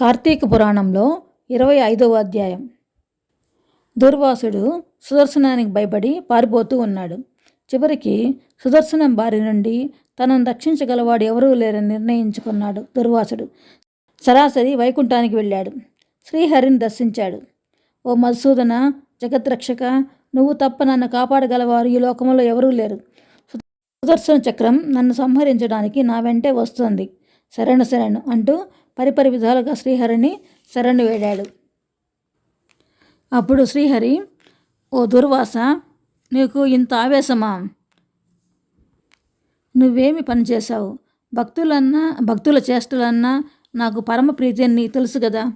కార్తీక పురాణంలో ఇరవై ఐదవ అధ్యాయం. దుర్వాసుడు సుదర్శనానికి భయపడి పారిపోతూ ఉన్నాడు. చివరికి సుదర్శనం బారి నుండి తనను రక్షించగలవాడు ఎవరూ లేరని నిర్ణయించుకున్నాడు దుర్వాసుడు. సరాసరి వైకుంఠానికి వెళ్ళాడు. శ్రీహరిని దర్శించాడు. ఓ మధుసూదన జగద్రక్షక నువ్వు తప్ప నన్ను కాపాడగలవారు ఈ లోకంలో ఎవరూ లేరు. సుదర్శన చక్రం నన్ను సంహరించడానికి నా వెంటే వస్తుంది. శరణు శరణు అంటూ పరిపరి విధాలుగా శ్రీహరిని శరణు వేడాడు. అప్పుడు శ్రీహరి ఓ దుర్వాస నీకు ఇంత ఆవేశమా? నువ్వేమి పనిచేశావు భక్తులన్నా భక్తుల చేష్టలన్నా నాకు పరమ ప్రీతి అని నీకు తెలుసు కదా.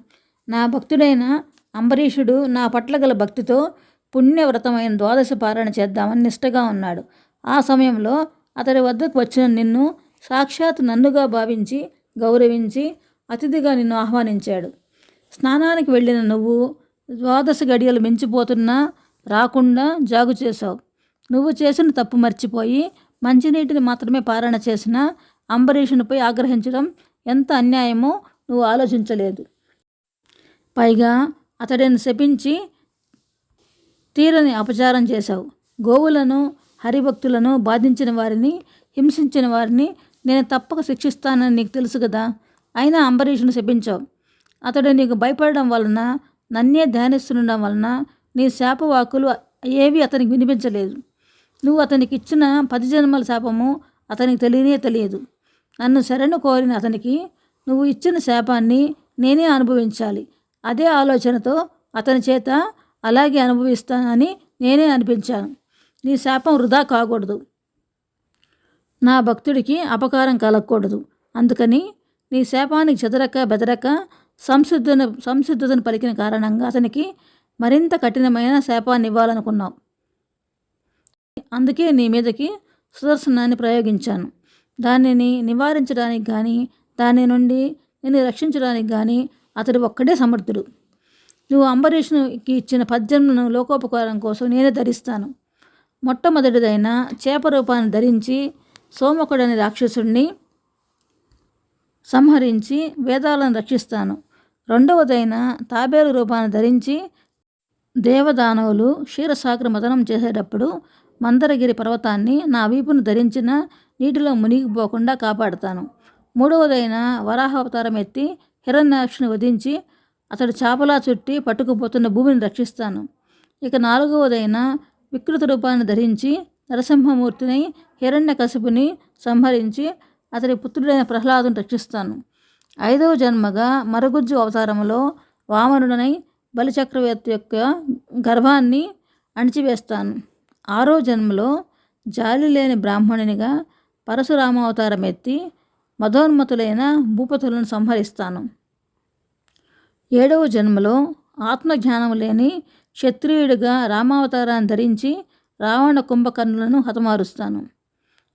నా భక్తుడైన అంబరీషుడు నా పట్ల గల భక్తితో పుణ్యవ్రతమైన ద్వాదశ పారాయణ చేద్దామని నిష్టగా ఉన్నాడు. ఆ సమయంలో అతడి వద్దకు వచ్చిన నిన్ను సాక్షాత్ నన్నుగా భావించి గౌరవించి అతిథిగా నిన్ను ఆహ్వానించాడు. స్నానానికి వెళ్ళిన నువ్వు ద్వాదశ గడియలు మించిపోతున్నా రాకుండా జాగు చేశావు. నువ్వు చేసిన తప్పు మర్చిపోయి మంచినీటిని మాత్రమే పారణ చేసిన అంబరీషునిపై ఆగ్రహించడం ఎంత అన్యాయమో నువ్వు ఆలోచించలేదు. పైగా అతడిని శపించి తీరని అపచారం చేశావు. గోవులను హరిభక్తులను బాధించిన వారిని హింసించిన వారిని నేను తప్పక శిక్షిస్తానని నీకు తెలుసు కదా. అయినా అంబరీషుని శపించావు. అతడు నీకు భయపడడం వలన నన్నే ధ్యానిస్తుండడం వలన నీ శాపవాకులు ఏవి అతనికి వినిపించలేదు. నువ్వు అతనికి ఇచ్చిన పది జన్మల శాపము అతనికి తెలియనే తెలియదు. నన్ను శరణు కోరిన అతనికి నువ్వు ఇచ్చిన శాపాన్ని నేనే అనుభవించాలి. అదే ఆలోచనతో అతని చేత అలాగే అనుభవిస్తానని నేనే అనిపించాను. నీ శాపం వృధా కాకూడదు. నా భక్తుడికి అపకారం కలగకూడదు. అందుకని నీ శాపానికి చెదరక బెదరక సంసిద్ధుని సంసిద్ధతను పలికిన కారణంగా అతనికి మరింత కఠినమైన శాపాన్ని ఇవ్వాలనుకున్నావు. అందుకే నీ మీదకి సుదర్శనాన్ని ప్రయోగించాను. దానిని నివారించడానికి కానీ దాని నుండి నేను రక్షించడానికి కానీ అతడు ఒక్కడే సమర్థుడు. నువ్వు అంబరీష్కి ఇచ్చిన పద్యంను లోకోపకారం కోసం నేనే ధరిస్తాను. మొట్టమొదటిదైన చేప రూపాన్ని ధరించి సోమకుడని రాక్షసుడిని సంహరించి వేదాలను రక్షిస్తాను. రెండవదైన తాబేలు రూపాన్ని ధరించి దేవదానవులు క్షీరసాగర మదనం చేసేటప్పుడు మందరగిరి పర్వతాన్ని నా వీపును ధరించిన నీటిలో మునిగిపోకుండా కాపాడుతాను. మూడవదైన వరాహావతారం ఎత్తి హిరణ్యాక్షుని వధించి అతడు చాపలా చుట్టి పట్టుకుపోతున్న భూమిని రక్షిస్తాను. ఇక నాలుగవదైన వికృత రూపాన్ని ధరించి నరసింహమూర్తిని హిరణ్య కసుపుని సంహరించి అతని పుత్రుడైన ప్రహ్లాదును రక్షిస్తాను. ఐదవ జన్మగా మరగుజ్జు అవతారంలో వామనుడనై బలిచక్రవర్తి యొక్క గర్భాన్ని అణిచివేస్తాను. ఆరో జన్మలో జాలి లేని బ్రాహ్మణునిగా పరశురామావతారం ఎత్తి మధోన్మతులైన భూపతులను సంహరిస్తాను. ఏడవ జన్మలో ఆత్మజ్ఞానం లేని క్షత్రియుడిగా రామావతారాన్ని ధరించి రావణ కుంభకర్ణులను హతమారుస్తాను.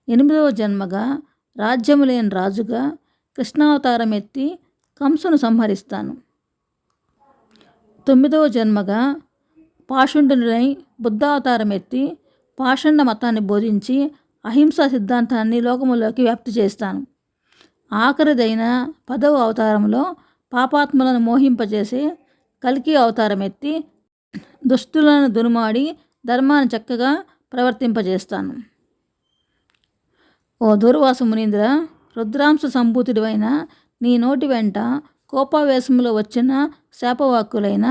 ఎనిమిదవ జన్మగా రాజ్యము లేని రాజుగా కృష్ణావతారం ఎత్తి కంసును సంహరిస్తాను. తొమ్మిదవ జన్మగా పాషుండునై బుద్ధావతారం ఎత్తి పాషండ మతాన్ని బోధించి అహింసా సిద్ధాంతాన్ని లోకములోకి వ్యాప్తి చేస్తాను. ఆఖరిదైన పదవ అవతారంలో పాపాత్మలను మోహింపజేసి కలికి అవతారం ఎత్తి దుష్టులను దునుమాడి ధర్మాన్ని చక్కగా ప్రవర్తింపజేస్తాను. ఓ దుర్వాస మునీంద్ర రుద్రాంశ సంభూతుడివైన నీ నోటి వెంట కోపావేశంలో వచ్చిన శాపవాక్కులైన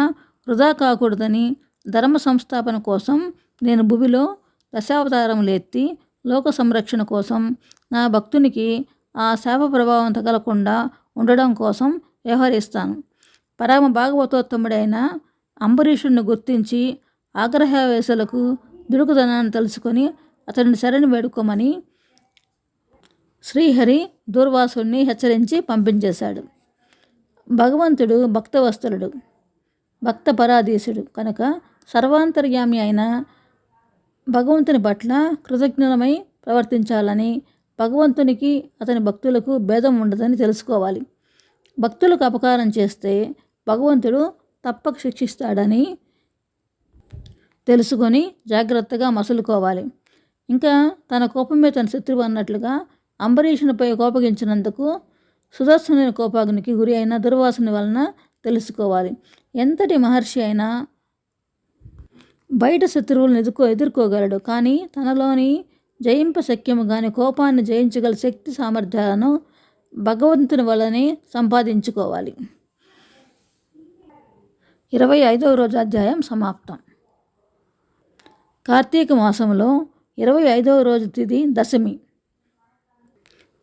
వృధా కాకూడదని ధర్మ సంస్థాపన కోసం నేను భూమిలో దశావతారములు ఎత్తి లోక సంరక్షణ కోసం నా భక్తునికి ఆ శాప ప్రభావం తగలకుండా ఉండడం కోసం వ్యవహరిస్తాను. పరమ భాగవతోత్తముడైన అంబరీషుడిని గుర్తించి ఆగ్రహావేశాలకు దుడుకుదనాన్ని తెలుసుకొని అతడిని శరణి వేడుకోమని శ్రీహరి దూర్వాసుని హెచ్చరించి పంపించేశాడు. భగవంతుడు భక్తవస్తులుడు భక్త పరాధీసుడు కనుక సర్వాంతర్యామి అయిన భగవంతుని పట్ల కృతజ్ఞమై ప్రవర్తించాలని భగవంతునికి అతని భక్తులకు భేదం ఉండదని తెలుసుకోవాలి. భక్తులకు అపకారం చేస్తే భగవంతుడు తప్పక శిక్షిస్తాడని తెలుసుకొని జాగ్రత్తగా మసులుకోవాలి. ఇంకా తన కోపమే తన శత్రువు అన్నట్లుగా అంబరీషునిపై కోపగించినందుకు సుదర్శన కోపాగ్నికి గురి అయిన దుర్వాసుని వలన తెలుసుకోవాలి. ఎంతటి మహర్షి అయినా బయట శత్రువులను ఎదుర్కో ఎదుర్కోగలడు. కానీ తనలోని జయింప శక్యము కాని కోపాన్ని జయించగల శక్తి సామర్థ్యాలను భగవంతుని వలనే సంపాదించుకోవాలి. ఇరవై ఐదవ రోజు అధ్యాయం సమాప్తం. కార్తీక మాసంలో ఇరవై ఐదవ రోజు తిథి దశమి.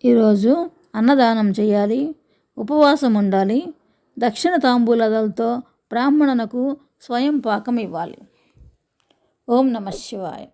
ఈరోజు అన్నదానం చేయాలి ఉపవాసం ఉండాలి దక్షిణ తాంబూలదలతో బ్రాహ్మణునకు స్వయం పాకం ఇవ్వాలి. ఓం నమ శివాయ.